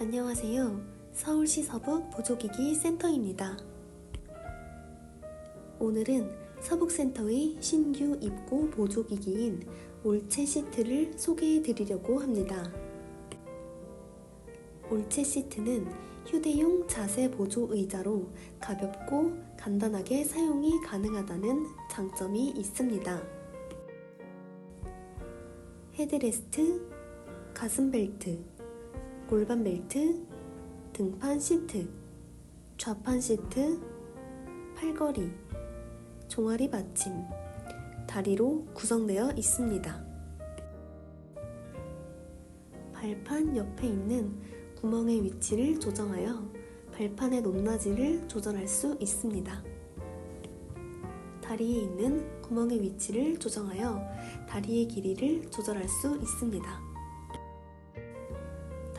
안녕하세요. 서울시 서북 보조기기 센터입니다. 오늘은 서북센터의 신규 입고 보조기기인 올체 시트를 소개해 드리려고 합니다. 올체 시트는 휴대용 자세 보조 의자로 가볍고 간단하게 사용이 가능하다는 장점이 있습니다. 헤드레스트, 가슴 벨트, 골반 벨트, 등판 시트, 좌판 시트, 팔걸이, 종아리 받침, 다리로 구성되어 있습니다. 발판 옆에 있는 구멍의 위치를 조정하여 발판의 높낮이를 조절할 수 있습니다. 다리에 있는 구멍의 위치를 조정하여 다리의 길이를 조절할 수 있습니다.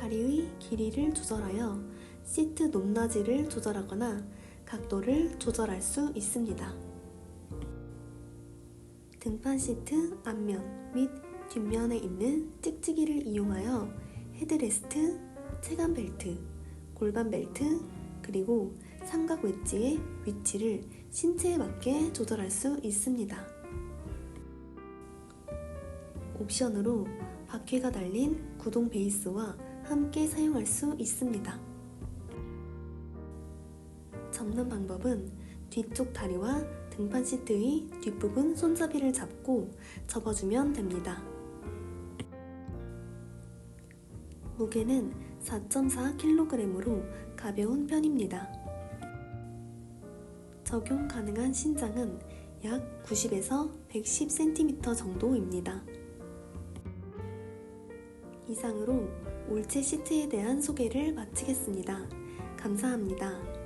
다리의 길이를 조절하여 시트 높낮이를 조절하거나 각도를 조절할 수 있습니다. 등판 시트 앞면 및 뒷면에 있는 찍찍이를 이용하여 헤드레스트, 체감 벨트, 골반 벨트, 그리고 삼각 웨지의 위치를 신체에 맞게 조절할 수 있습니다. 옵션으로 바퀴가 달린 구동 베이스와 함께 사용할 수 있습니다. 접는 방법은 뒤쪽 다리와 등판 시트의 뒷부분 손잡이를 잡고 접어주면 됩니다. 무게는 4.4kg으로 가벼운 편입니다. 적용 가능한 신장은 약 90에서 110cm 정도입니다. 이상으로 올체 시트에 대한 소개를 마치겠습니다. 감사합니다.